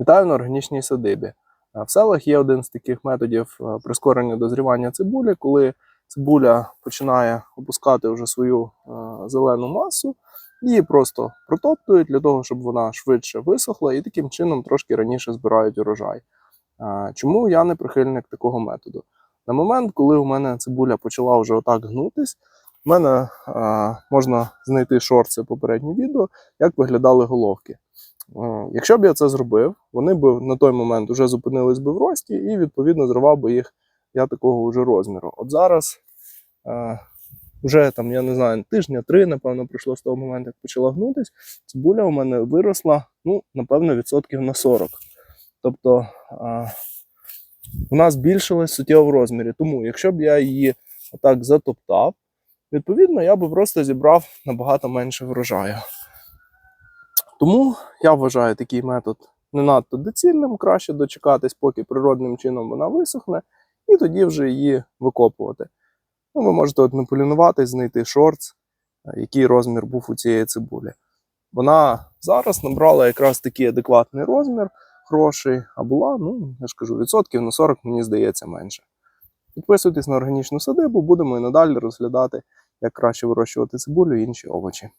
Вітаю на органічній садибі. Е, В селах є один з таких методів е, прискорення дозрівання цибулі, коли цибуля починає опускати вже свою е, зелену масу, її просто протоптують для того, щоб вона швидше висохла, і таким чином трошки раніше збирають урожай. Чому я не прихильник такого методу? На момент, коли у мене цибуля почала вже отак гнутись, в мене можна знайти шорти попереднє відео, як виглядали головки. Е, Якщо б я це зробив, вони б на той момент вже зупинились би в рості, і відповідно зривав би їх я такого вже розміру. От зараз е, вже там, я не знаю, тижня три, напевно, пройшло з того моменту, як почала гнутись. Цибуля у мене виросла, ну, напевно, відсотків на 40. Тобто е, вона збільшилась суттєво в розмірі. Тому, якщо б я її отак затоптав, відповідно, я би просто зібрав набагато менше врожаю. Тому я вважаю такий метод не надто доцільним, краще дочекатись, поки природним чином вона висохне, і тоді вже її викопувати. Ну, ви можете от наполінуватись, знайти шортс, е, який розмір був у цієї цибулі. Вона зараз набрала якраз такий адекватний розмір, хороший, а була, ну, я ж кажу, відсотків на 40, мені здається, менше. Підписуйтесь на органічну садибу, будемо і надалі розглядати, як краще вирощувати цибулю і інші овочі.